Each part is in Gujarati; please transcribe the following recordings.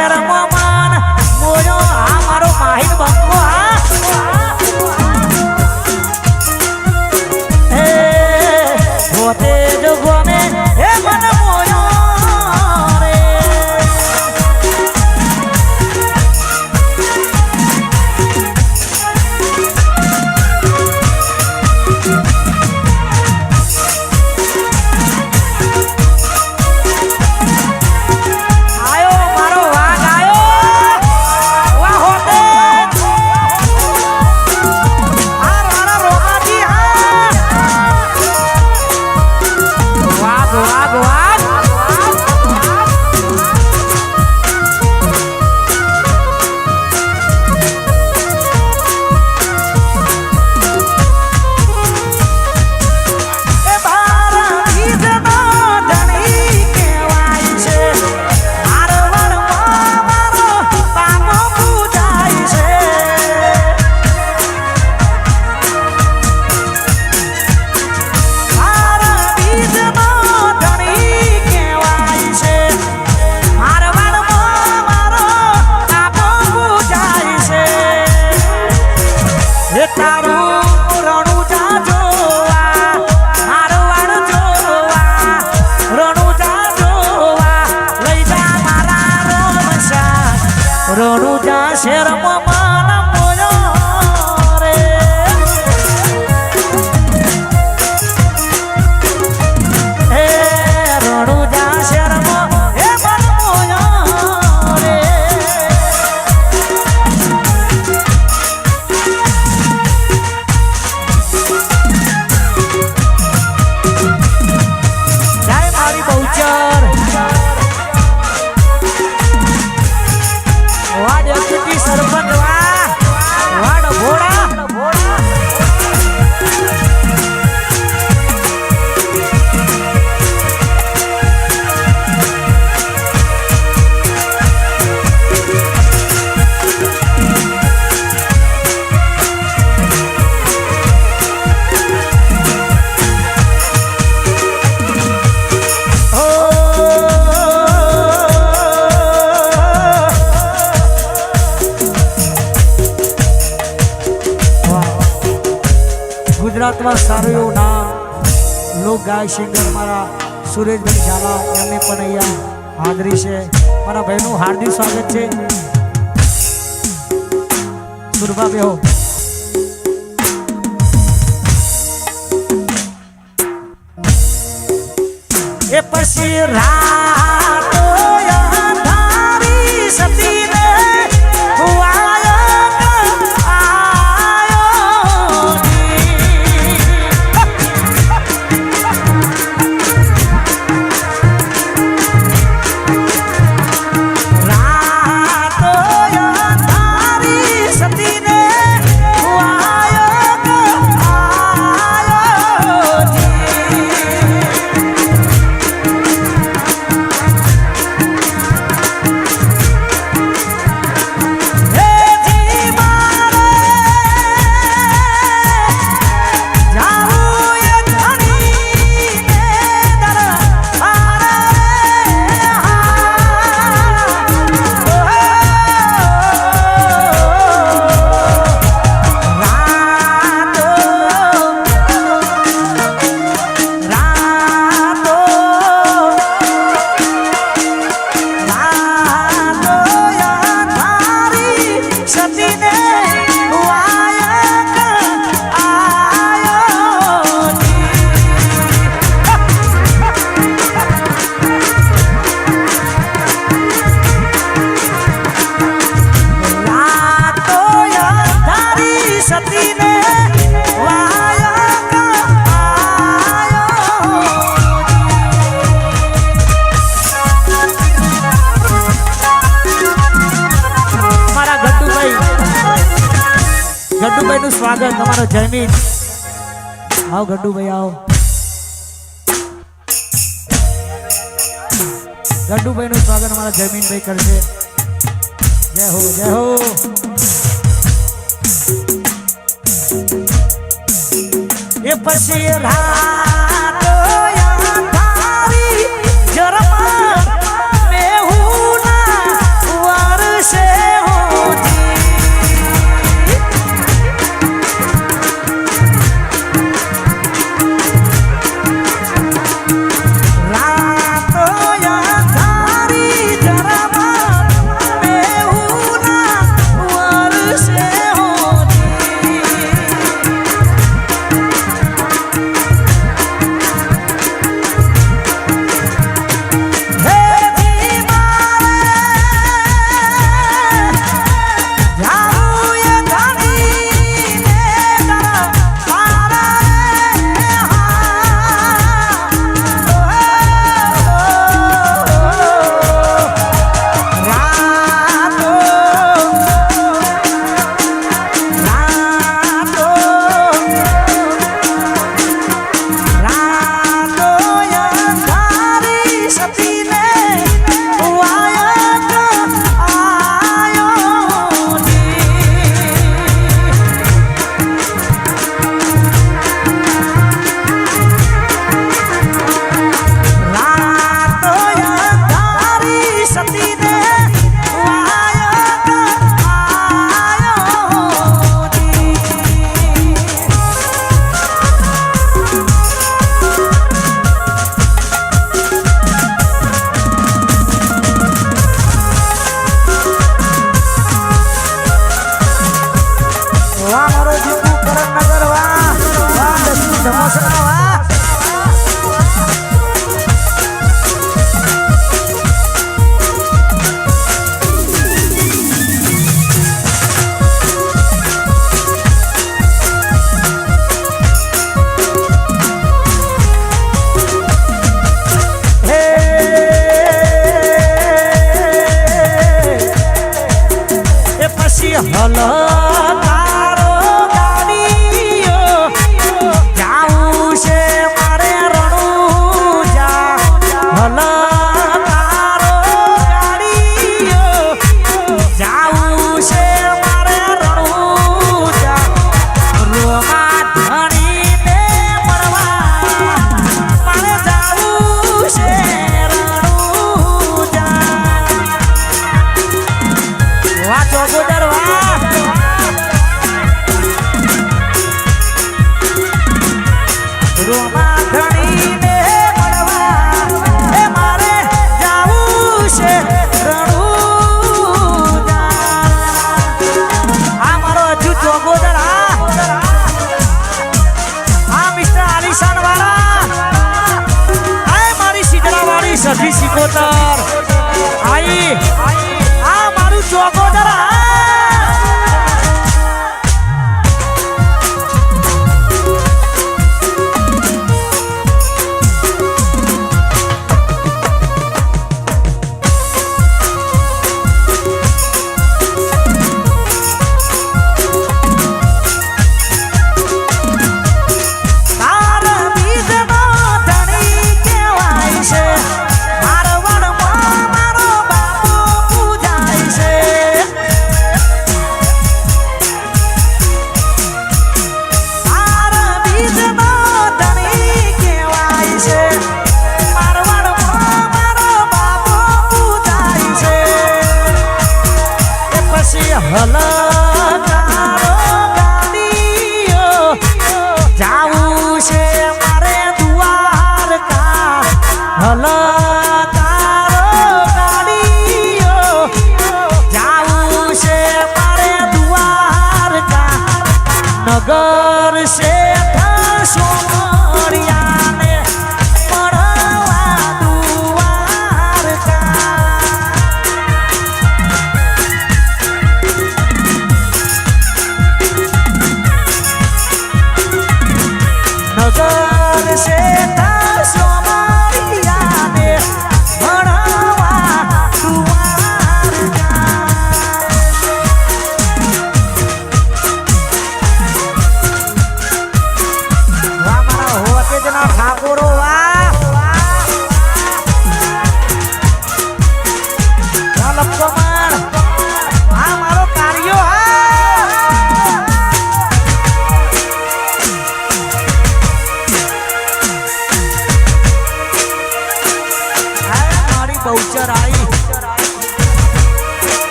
Era uma અથવા સારું એવું નામ. લોક ગાય સિંગર મારા સુરેશભાઈ ઝાલા, એમને પણ અહીંયા હાજરી છે. મારા ભાઈનું હાર્દિક સ્વાગત છે. સુરભા બેહો. એ પછી રા આગળ તમારો જયમીત આવ ગડ્ડુ ભાઈ, આવો. ગડ્ડુભાઈ નું સ્વાગત અમારા જયમીન ભાઈ કરશે. જય હો જય હો. એ પછી રા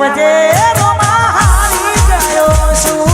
સાથ આપજે હારી ગયો છું.